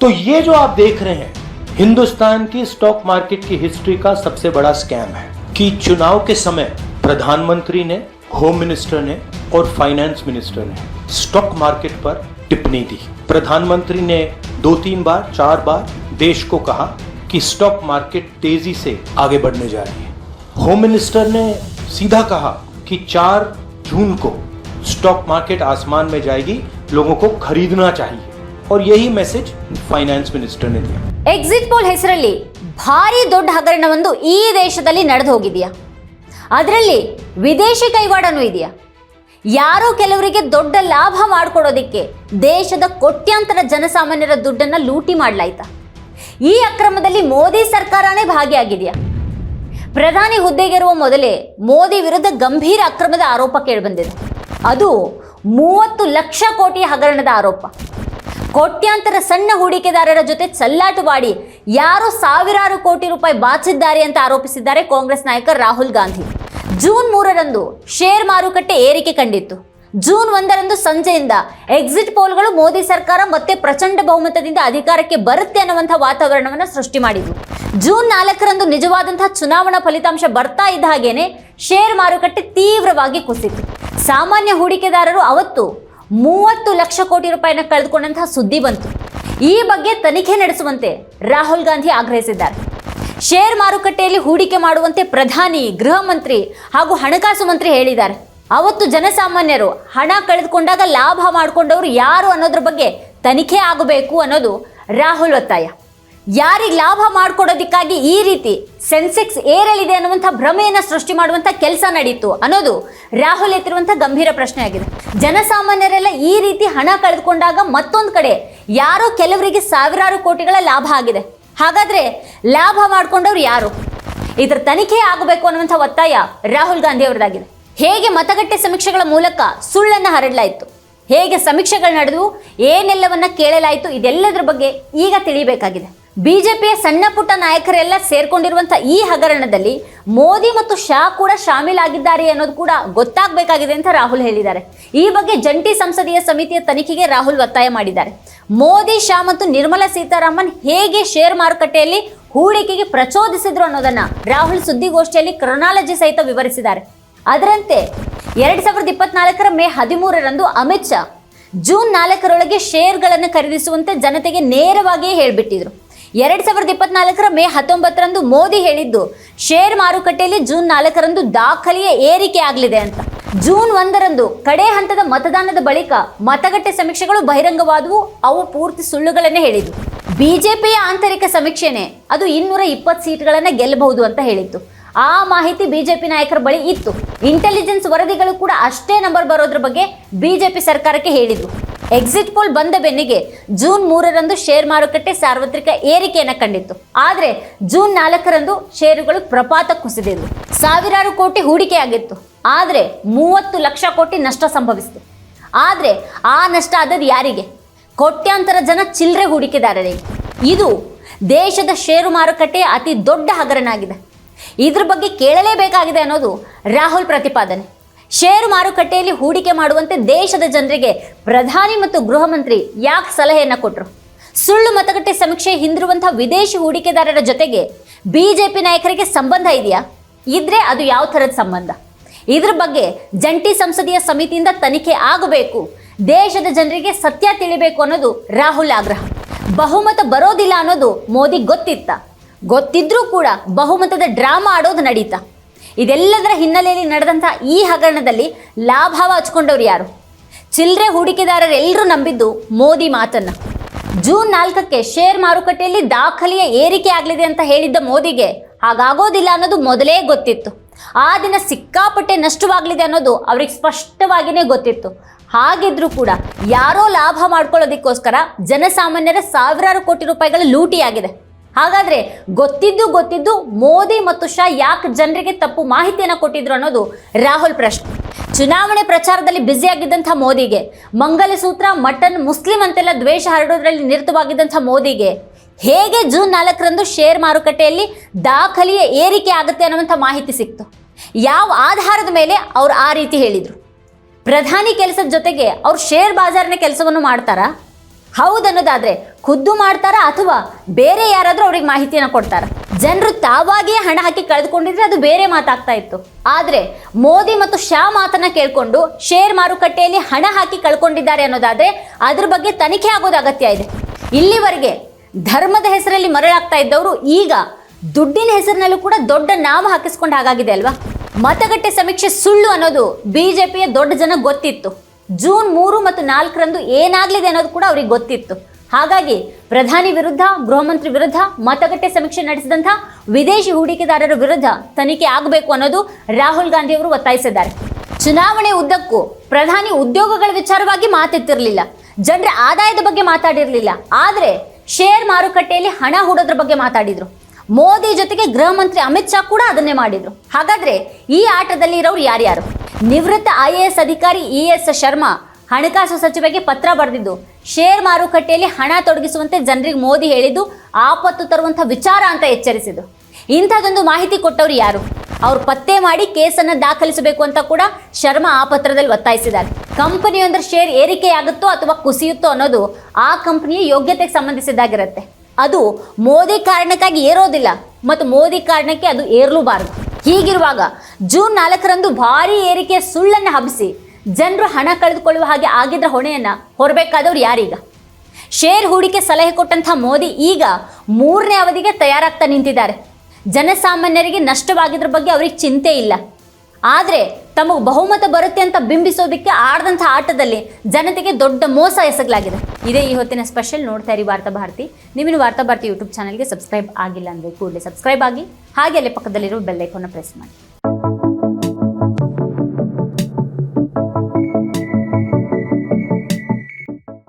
तो ये जो आप देख रहे हैं, हिंदुस्तान की स्टॉक मार्केट की हिस्ट्री का सबसे बड़ा स्कैम है कि चुनाव के समय प्रधानमंत्री ने होम मिनिस्टर ने और फाइनेंस मिनिस्टर ने स्टॉक मार्केट पर टिप्पणी दी। प्रधानमंत्री ने दो तीन बार, चार बार देश को कहा कि स्टॉक मार्केट तेज़ी से आगे बढ़ने जा रही है। होम मिनिस्टर ने सीधा कहा कि चार जून को स्टॉक मार्केट आसमान में जाएगी, लोगों को खरीदना चाहिए। और यही मैसेज फाइनेंस मिनिस्टर ने दिया ಎಕ್ಸಿಟ್ ಪೋಲ್ ಹೆಸರಲ್ಲಿ ಭಾರಿ ದೊಡ್ಡ ಹಗರಣವೊಂದು ಈ ದೇಶದಲ್ಲಿ ನಡೆದು ಹೋಗಿದೆಯಾ ಅದರಲ್ಲಿ ವಿದೇಶಿ ಕೈವಾಡನೂ ಇದೆಯಾ ಯಾರೋ ಕೆಲವರಿಗೆ ದೊಡ್ಡ ಲಾಭ ಮಾಡಿಕೊಡೋದಿಕ್ಕೆ ದೇಶದ ಕೋಟ್ಯಾಂತರ ಜನಸಾಮಾನ್ಯರ ದುಡ್ಡನ್ನ ಲೂಟಿ ಮಾಡಲಾಯ್ತಾ ಈ ಅಕ್ರಮದಲ್ಲಿ ಮೋದಿ ಸರ್ಕಾರನೇ ಭಾಗಿಯಾಗಿದೆಯಾ ಪ್ರಧಾನಿ ಹುದ್ದೆಗೇರುವ ಮೊದಲೇ ಮೋದಿ ವಿರುದ್ಧ ಗಂಭೀರ ಅಕ್ರಮದ ಆರೋಪ ಕೇಳಿಬಂದಿದೆ ಅದು ಮೂವತ್ತು ಲಕ್ಷ ಕೋಟಿ ಹಗರಣದ ಆರೋಪ ಕೋಟ್ಯಾಂತರ ಸಣ್ಣ ಹೂಡಿಕೆದಾರರ ಜೊತೆ ಚಲ್ಲಾಟವಾಡಿ ಯಾರೋ ಸಾವಿರಾರು ಕೋಟಿ ರೂಪಾಯಿ ಬಾಚಿದ್ದಾರೆ ಅಂತ ಆರೋಪಿಸಿದ್ದಾರೆ ಕಾಂಗ್ರೆಸ್ ನಾಯಕ ರಾಹುಲ್ ಗಾಂಧಿ. ಜೂನ್ ಮೂರರಂದು ಶೇರ್ ಮಾರುಕಟ್ಟೆ ಏರಿಕೆ ಕಂಡಿತ್ತು. ಜೂನ್ ಒಂದರಂದು ಸಂಜೆಯಿಂದ ಎಕ್ಸಿಟ್ ಪೋಲ್ಗಳು ಮೋದಿ ಸರ್ಕಾರ ಮತ್ತೆ ಪ್ರಚಂಡ ಬಹುಮತದಿಂದ ಅಧಿಕಾರಕ್ಕೆ ಬರುತ್ತೆ ಅನ್ನುವಂಥ ವಾತಾವರಣವನ್ನು ಸೃಷ್ಟಿ ಮಾಡಿದ್ವು. ಜೂನ್ ನಾಲ್ಕರಂದು ನಿಜವಾದಂತಹ ಚುನಾವಣಾ ಫಲಿತಾಂಶ ಬರ್ತಾ ಇದ್ದ ಹಾಗೇನೆ ಶೇರ್ ಮಾರುಕಟ್ಟೆ ತೀವ್ರವಾಗಿ ಕುಸಿತು. ಸಾಮಾನ್ಯ ಹೂಡಿಕೆದಾರರು ಅವತ್ತು ಮೂವತ್ತು ಲಕ್ಷ ಕೋಟಿ ರೂಪಾಯಿನ ಕಳೆದುಕೊಂಡಂತಹ ಸುದ್ದಿ ಬಂತು. ಈ ಬಗ್ಗೆ ತನಿಖೆ ನಡೆಸುವಂತೆ ರಾಹುಲ್ ಗಾಂಧಿ ಆಗ್ರಹಿಸಿದ್ದಾರೆ. ಶೇರ್ ಮಾರುಕಟ್ಟೆಯಲ್ಲಿ ಹೂಡಿಕೆ ಮಾಡುವಂತೆ ಪ್ರಧಾನಿ, ಗೃಹ ಮಂತ್ರಿ ಹಾಗೂ ಹಣಕಾಸು ಮಂತ್ರಿ ಹೇಳಿದ್ದಾರೆ. ಅವತ್ತು ಜನಸಾಮಾನ್ಯರು ಹಣ ಕಳೆದುಕೊಂಡಾಗ ಲಾಭ ಮಾಡಿಕೊಂಡವರು ಯಾರು ಅನ್ನೋದ್ರ ಬಗ್ಗೆ ತನಿಖೆ ಆಗಬೇಕು ಅನ್ನೋದು ರಾಹುಲ್ ಒತ್ತಾಯ. ಯಾರಿಗೆ ಲಾಭ ಮಾಡಿಕೊಡೋದಕ್ಕಾಗಿ ಈ ರೀತಿ ಸೆನ್ಸೆಕ್ಸ್ ಏರಲಿದೆ ಅನ್ನುವಂಥ ಭ್ರಮೆಯನ್ನು ಸೃಷ್ಟಿ ಮಾಡುವಂಥ ಕೆಲಸ ನಡೀತು ಅನ್ನೋದು ರಾಹುಲ್ ಎತ್ತಿರುವಂಥ ಗಂಭೀರ ಪ್ರಶ್ನೆ ಆಗಿದೆ ಜನಸಾಮಾನ್ಯರೆಲ್ಲ ಈ ರೀತಿ ಹಣ ಕಳೆದುಕೊಂಡಾಗ ಮತ್ತೊಂದು ಕಡೆ ಯಾರೋ ಕೆಲವರಿಗೆ ಸಾವಿರಾರು ಕೋಟಿಗಳ ಲಾಭ ಆಗಿದೆ. ಹಾಗಾದರೆ ಲಾಭ ಮಾಡಿಕೊಂಡವ್ರು ಯಾರು? ಇದರ ತನಿಖೆ ಆಗಬೇಕು ಅನ್ನುವಂಥ ಒತ್ತಾಯ ರಾಹುಲ್ ಗಾಂಧಿ ಅವರದಾಗಿದೆ. ಹೇಗೆ ಮತಗಟ್ಟೆ ಸಮೀಕ್ಷೆಗಳ ಮೂಲಕ ಸುಳ್ಳನ್ನು ಹರಡಲಾಯಿತು? ಹೇಗೆ ಸಮೀಕ್ಷೆಗಳು ನಡೆದು ಏನೆಲ್ಲವನ್ನ ಕೇಳಲಾಯಿತು? ಇದೆಲ್ಲದರ ಬಗ್ಗೆ ಈಗ ತಿಳಿಬೇಕಾಗಿದೆ. ಬಿಜೆಪಿಯ ಸಣ್ಣ ಪುಟ್ಟ ನಾಯಕರೆಲ್ಲ ಸೇರ್ಕೊಂಡಿರುವಂಥ ಈ ಹಗರಣದಲ್ಲಿ ಮೋದಿ ಮತ್ತು ಶಾ ಕೂಡ ಶಾಮೀಲಾಗಿದ್ದಾರೆ ಅನ್ನೋದು ಕೂಡ ಗೊತ್ತಾಗಬೇಕಾಗಿದೆ ಅಂತ ರಾಹುಲ್ ಹೇಳಿದ್ದಾರೆ. ಈ ಬಗ್ಗೆ ಜಂಟಿ ಸಂಸದೀಯ ಸಮಿತಿಯ ತನಿಖೆಗೆ ರಾಹುಲ್ ಒತ್ತಾಯ ಮಾಡಿದ್ದಾರೆ. ಮೋದಿ, ಶಾ ಮತ್ತು ನಿರ್ಮಲಾ ಸೀತಾರಾಮನ್ ಹೇಗೆ ಶೇರ್ ಮಾರುಕಟ್ಟೆಯಲ್ಲಿ ಹೂಡಿಕೆಗೆ ಪ್ರಚೋದಿಸಿದ್ರು ಅನ್ನೋದನ್ನ ರಾಹುಲ್ ಸುದ್ದಿಗೋಷ್ಠಿಯಲ್ಲಿ ಕ್ರೊನಾಲಜಿ ಸಹಿತ ವಿವರಿಸಿದ್ದಾರೆ. ಅದರಂತೆ ಎರಡ್ ಸಾವಿರದ ಇಪ್ಪತ್ನಾಲ್ಕರ ಮೇ ಹದಿಮೂರರಂದು ಅಮಿತ್ ಶಾ ಜೂನ್ ನಾಲ್ಕರೊಳಗೆ ಶೇರ್ಗಳನ್ನು ಖರೀದಿಸುವಂತೆ ಜನತೆಗೆ ನೇರವಾಗಿಯೇ ಹೇಳಿಬಿಟ್ಟಿದ್ರು. ಎರಡ್ ಸಾವಿರದ ಇಪ್ಪತ್ನಾಲ್ಕರ ಮೇ ಹತ್ತೊಂಬತ್ತರಂದು ಮೋದಿ ಹೇಳಿದ್ದು, ಶೇರ್ ಮಾರುಕಟ್ಟೆಯಲ್ಲಿ ಜೂನ್ ನಾಲ್ಕರಂದು ದಾಖಲೆಯ ಏರಿಕೆ ಆಗಲಿದೆ ಅಂತ. ಜೂನ್ ಒಂದರಂದು ಕಡೆ ಹಂತದ ಮತದಾನದ ಬಳಿಕ ಮತಗಟ್ಟೆ ಸಮೀಕ್ಷೆಗಳು ಬಹಿರಂಗವಾದವು. ಅವು ಪೂರ್ತಿ ಸುಳ್ಳುಗಳನ್ನೇ ಹೇಳಿದ್ವು ಬಿಜೆಪಿಯ ಆಂತರಿಕ ಸಮೀಕ್ಷೆನೆ ಅದು ಇನ್ನೂರ ಇಪ್ಪತ್ತು ಸೀಟ್ಗಳನ್ನು ಗೆಲ್ಲಬಹುದು ಅಂತ ಹೇಳಿತ್ತು. ಆ ಮಾಹಿತಿ ಬಿಜೆಪಿ ನಾಯಕರ ಬಳಿ ಇತ್ತು. ಇಂಟೆಲಿಜೆನ್ಸ್ ವರದಿಗಳು ಕೂಡ ಅಷ್ಟೇ ನಂಬರ್ ಬರೋದ್ರ ಬಗ್ಗೆ ಬಿಜೆಪಿ ಸರ್ಕಾರಕ್ಕೆ ಹೇಳಿದ್ವು ಎಕ್ಸಿಟ್ ಪೋಲ್ ಬಂದ ಬೆನ್ನಿಗೆ ಜೂನ್ ಮೂರರಂದು ಶೇರ್ ಮಾರುಕಟ್ಟೆ ಸಾರ್ವತ್ರಿಕ ಏರಿಕೆಯನ್ನು ಕಂಡಿತ್ತು. ಆದರೆ ಜೂನ್ ನಾಲ್ಕರಂದು ಷೇರುಗಳು ಪ್ರಪಾತ ಕುಸಿದಿದ್ವು. ಸಾವಿರಾರು ಕೋಟಿ ಹೂಡಿಕೆಯಾಗಿತ್ತು. ಆದರೆ ಮೂವತ್ತು ಲಕ್ಷ ಕೋಟಿ ನಷ್ಟ ಸಂಭವಿಸಿತು. ಆದರೆ ಆ ನಷ್ಟ ಆದದ್ದು ಯಾರಿಗೆ? ಕೋಟ್ಯಾಂತರ ಜನ ಚಿಲ್ಲರೆ ಹೂಡಿಕೆದಾರರಿಗೆ. ಇದು ದೇಶದ ಷೇರು ಮಾರುಕಟ್ಟೆಯ ಅತಿ ದೊಡ್ಡ ಹಗರಣ ಆಗಿದೆ. ಇದ್ರ ಬಗ್ಗೆ ಕೇಳಲೇಬೇಕಾಗಿದೆ ಅನ್ನೋದು ರಾಹುಲ್ ಪ್ರತಿಪಾದನೆ. ಷೇರು ಮಾರುಕಟ್ಟೆಯಲ್ಲಿ ಹೂಡಿಕೆ ಮಾಡುವಂತೆ ದೇಶದ ಜನರಿಗೆ ಪ್ರಧಾನಿ ಮತ್ತು ಗೃಹ ಮಂತ್ರಿ ಯಾಕೆ ಸಲಹೆಯನ್ನು ಕೊಟ್ಟರು ಸುಳ್ಳು ಮತಗಟ್ಟೆ ಸಮೀಕ್ಷೆ ಹಿಂದಿರುವಂತಹ ವಿದೇಶಿ ಹೂಡಿಕೆದಾರರ ಜೊತೆಗೆ ಬಿಜೆಪಿ ನಾಯಕರಿಗೆ ಸಂಬಂಧ ಇದೆಯಾ? ಇದ್ರೆ ಅದು ಯಾವ ಥರದ ಸಂಬಂಧ? ಇದ್ರ ಬಗ್ಗೆ ಜಂಟಿ ಸಂಸದೀಯ ಸಮಿತಿಯಿಂದ ತನಿಖೆ ಆಗಬೇಕು. ದೇಶದ ಜನರಿಗೆ ಸತ್ಯ ತಿಳಿಬೇಕು ಅನ್ನೋದು ರಾಹುಲ್ ಆಗ್ರಹ. ಬಹುಮತ ಬರೋದಿಲ್ಲ ಅನ್ನೋದು ಮೋದಿ ಗೊತ್ತಿತ್ತ. ಗೊತ್ತಿದ್ರೂ ಕೂಡ ಬಹುಮತದ ಡ್ರಾಮಾ ಆಡೋದು ನಡೀತಾ. ಇದೆಲ್ಲದರ ಹಿನ್ನೆಲೆಯಲ್ಲಿ ನಡೆದಂಥ ಈ ಹಗರಣದಲ್ಲಿ ಲಾಭ ಹಚ್ಕೊಂಡವ್ರು ಯಾರು? ಚಿಲ್ಲರೆ ಹೂಡಿಕೆದಾರರೆಲ್ಲರೂ ನಂಬಿದ್ದು ಮೋದಿ ಮಾತನ್ನ. ಜೂನ್ ನಾಲ್ಕಕ್ಕೆ ಶೇರ್ ಮಾರುಕಟ್ಟೆಯಲ್ಲಿ ದಾಖಲೆಯ ಏರಿಕೆ ಆಗಲಿದೆ ಅಂತ ಹೇಳಿದ್ದ ಮೋದಿಗೆ ಹಾಗಾಗೋದಿಲ್ಲ ಅನ್ನೋದು ಮೊದಲೇ ಗೊತ್ತಿತ್ತು. ಆ ದಿನ ಸಿಕ್ಕಾಪಟ್ಟೆ ನಷ್ಟವಾಗಲಿದೆ ಅನ್ನೋದು ಅವ್ರಿಗೆ ಸ್ಪಷ್ಟವಾಗಿಯೇ ಗೊತ್ತಿತ್ತು. ಹಾಗಿದ್ರೂ ಕೂಡ ಯಾರೋ ಲಾಭ ಮಾಡ್ಕೊಳ್ಳೋದಕ್ಕೋಸ್ಕರ ಜನಸಾಮಾನ್ಯರ ಸಾವಿರಾರು ಕೋಟಿ ರೂಪಾಯಿಗಳ ಲೂಟಿಯಾಗಿದೆ. ಹಾಗಾದ್ರೆ ಗೊತ್ತಿದ್ದು ಗೊತ್ತಿದ್ದು ಮೋದಿ ಮತ್ತು ಶಾ ಯಾಕೆ ಜನರಿಗೆ ತಪ್ಪು ಮಾಹಿತಿಯನ್ನು ಕೊಟ್ಟಿದ್ರು ಅನ್ನೋದು ರಾಹುಲ್ ಪ್ರಶ್ನೆ. ಚುನಾವಣೆ ಪ್ರಚಾರದಲ್ಲಿ ಬ್ಯುಸಿಯಾಗಿದ್ದಂಥ ಮೋದಿಗೆ ಮಂಗಲಸೂತ್ರ ಮಟನ್, ಮುಸ್ಲಿಂ ಅಂತೆಲ್ಲ ದ್ವೇಷ ಹರಡೋದ್ರಲ್ಲಿ ನಿರತವಾಗಿದ್ದಂಥ ಮೋದಿಗೆ ಹೇಗೆ ಜೂನ್ ನಾಲ್ಕರಂದು ಶೇರ್ ಮಾರುಕಟ್ಟೆಯಲ್ಲಿ ದಾಖಲೆಯ ಏರಿಕೆ ಆಗುತ್ತೆ ಅನ್ನುವಂಥ ಮಾಹಿತಿ ಸಿಕ್ತು. ಯಾವ ಆಧಾರದ ಮೇಲೆ ಅವ್ರು ಆ ರೀತಿ ಹೇಳಿದರು? ಪ್ರಧಾನಿ ಕೆಲಸದ ಜೊತೆಗೆ ಅವ್ರು ಶೇರ್ ಬಾಜಾರ್ನ ಕೆಲಸವನ್ನು ಮಾಡ್ತಾರಾ? ಹೌದನ್ನೋದಾದ್ರೆ ಖುದ್ದು ಮಾಡ್ತಾರ ಅಥವಾ ಬೇರೆ ಯಾರಾದರೂ ಅವ್ರಿಗೆ ಮಾಹಿತಿಯನ್ನು ಕೊಡ್ತಾರ? ಜನರು ತಾವಾಗಿಯೇ ಹಣ ಹಾಕಿ ಕಳೆದುಕೊಂಡಿದ್ರೆ ಅದು ಬೇರೆ ಮಾತಾಗ್ತಾ ಇತ್ತು. ಆದ್ರೆ ಮೋದಿ ಮತ್ತು ಶಾ ಮಾತನ್ನ ಕೇಳಿಕೊಂಡು ಶೇರ್ ಮಾರುಕಟ್ಟೆಯಲ್ಲಿ ಹಣ ಹಾಕಿ ಕಳ್ಕೊಂಡಿದ್ದಾರೆ ಅನ್ನೋದಾದ್ರೆ ಅದ್ರ ಬಗ್ಗೆ ತನಿಖೆ ಆಗೋದು ಅಗತ್ಯ ಇದೆ. ಇಲ್ಲಿವರೆಗೆ ಧರ್ಮದ ಹೆಸರಲ್ಲಿ ಮರಳಾಗ್ತಾ ಇದ್ದವರು ಈಗ ದುಡ್ಡಿನ ಹೆಸರಿನಲ್ಲೂ ಕೂಡ ದೊಡ್ಡ ನಾಮ ಹಾಕಿಸ್ಕೊಂಡು ಹಾಗಾಗಿದೆ ಅಲ್ವಾ? ಮತಗಟ್ಟೆ ಸಮೀಕ್ಷೆ ಸುಳ್ಳು ಅನ್ನೋದು ಬಿಜೆಪಿಯ ದೊಡ್ಡ ಜನ ಗೊತ್ತಿತ್ತು. ಜೂನ್ ಮೂರು ಮತ್ತು ನಾಲ್ಕರಂದು ಏನಾಗ್ಲಿದೆ ಅನ್ನೋದು ಕೂಡ ಅವ್ರಿಗೆ ಗೊತ್ತಿತ್ತು. ಹಾಗಾಗಿ ಪ್ರಧಾನಿ ವಿರುದ್ಧ ಗೃಹಮಂತ್ರಿ ವಿರುದ್ಧ, ಮತಗಟ್ಟೆ ಸಮೀಕ್ಷೆ ನಡೆಸಿದಂಥ ವಿದೇಶಿ ಹೂಡಿಕೆದಾರರ ವಿರುದ್ಧ ತನಿಖೆ ಆಗಬೇಕು ಅನ್ನೋದು ರಾಹುಲ್ ಗಾಂಧಿ ಅವರು ಒತ್ತಾಯಿಸಿದ್ದಾರೆ. ಚುನಾವಣೆ ಉದ್ದಕ್ಕೂ ಪ್ರಧಾನಿ ಉದ್ಯೋಗಗಳ ವಿಚಾರವಾಗಿ ಮಾತೆತ್ತಿರಲಿಲ್ಲ ಜನರ ಆದಾಯದ ಬಗ್ಗೆ ಮಾತಾಡಿರಲಿಲ್ಲ. ಆದರೆ ಶೇರ್ ಮಾರುಕಟ್ಟೆಯಲ್ಲಿ ಹಣ ಹೂಡೋದ್ರ ಬಗ್ಗೆ ಮಾತಾಡಿದ್ರು. ಮೋದಿ ಜೊತೆಗೆ ಗೃಹ ಮಂತ್ರಿ ಅಮಿತ್ ಶಾ ಕೂಡ ಅದನ್ನೇ ಮಾಡಿದ್ರು. ಹಾಗಾದ್ರೆ ಈ ಆಟದಲ್ಲಿ ಇರೋರು ಯಾರ್ಯಾರು? ನಿವೃತ್ತ ಐ ಎ ಎಸ್ ಅಧಿಕಾರಿ ಇ ಎಸ್ ಶರ್ಮಾ ಹಣಕಾಸು ಸಚಿವರಿಗೆ ಪತ್ರ ಬರೆದಿದ್ದು ಶೇರ್ ಮಾರುಕಟ್ಟೆಯಲ್ಲಿ ಹಣ ತೊಡಗಿಸುವಂತೆ ಜನರಿಗೆ ಮೋದಿ ಹೇಳಿದ್ದು, ಆಪತ್ತು ತರುವಂಥ ವಿಚಾರ ಅಂತ ಎಚ್ಚರಿಸಿದ್ದು. ಇಂಥದೊಂದು ಮಾಹಿತಿ ಕೊಟ್ಟವರು ಯಾರು? ಅವ್ರು ಪತ್ತೆ ಮಾಡಿ ಕೇಸನ್ನು ದಾಖಲಿಸಬೇಕು ಅಂತ ಕೂಡ ಶರ್ಮಾ ಆ ಪತ್ರದಲ್ಲಿ ಒತ್ತಾಯಿಸಿದ್ದಾರೆ. ಕಂಪನಿಯೊಂದರ ಶೇರ್ ಏರಿಕೆಯಾಗುತ್ತೋ ಅಥವಾ ಕುಸಿಯುತ್ತೋ ಅನ್ನೋದು ಆ ಕಂಪನಿಯ ಯೋಗ್ಯತೆಗೆ ಸಂಬಂಧಿಸಿದ್ದಾಗಿರುತ್ತೆ. ಅದು ಮೋದಿ ಕಾರಣಕ್ಕಾಗಿ ಏರೋದಿಲ್ಲ ಮತ್ತು ಮೋದಿ ಕಾರಣಕ್ಕೆ ಅದು ಏರಲೂಬಾರದು. ಹೀಗಿರುವಾಗ ಜೂನ್ ನಾಲ್ಕರಂದು ಭಾರೀ ಏರಿಕೆಯ ಸುಳ್ಳನ್ನು ಹಬ್ಬಿಸಿ ಜನರು ಹಣ ಕಳೆದುಕೊಳ್ಳುವ ಹಾಗೆ ಆಗಿದ್ದ ಹೊಣೆಯನ್ನ ಹೊರಬೇಕಾದವ್ರು ಯಾರೀಗ? ಶೇರ್ ಹೂಡಿಕೆ ಸಲಹೆ ಕೊಟ್ಟಂಥ ಮೋದಿ ಈಗ ಮೂರನೇ ಅವಧಿಗೆ ತಯಾರಾಗ್ತಾ ನಿಂತಿದ್ದಾರೆ. ಜನಸಾಮಾನ್ಯರಿಗೆ ನಷ್ಟವಾಗಿದ್ರ ಬಗ್ಗೆ ಅವ್ರಿಗೆ ಚಿಂತೆ ಇಲ್ಲ. ಆದರೆ ತಮಗೆ ಬಹುಮತ ಬರುತ್ತೆ ಅಂತ ಬಿಂಬಿಸೋದಕ್ಕೆ ಆಡ್ದಂಥ ಆಟದಲ್ಲಿ ಜನತೆಗೆ ದೊಡ್ಡ ಮೋಸ ಎಸಗಲಾಗಿದೆ. ಇದೇ ಈ ಹೊತ್ತಿನ ಸ್ಪೆಷಲ್ ನೋಡ್ತಾ ಇರಿ ವಾರ್ತಾ ಭಾರತಿ. ನೀವಿನ್ನು ವಾರ್ತಾ ಭಾರತಿ ಯೂಟ್ಯೂಬ್ ಚಾನಲ್ಗೆ ಸಬ್ಸ್ಕ್ರೈಬ್ ಆಗಿಲ್ಲ ಅಂದರೆ ಕೂಡಲೇ ಸಬ್ಸ್ಕ್ರೈಬ್ ಆಗಿ ಹಾಗೆ ಅಲ್ಲಿ ಪಕ್ಕದಲ್ಲಿರೋ ಬೆಲ್ಲೈಕೋನ ಪ್ರೆಸ್ ಮಾಡಿ.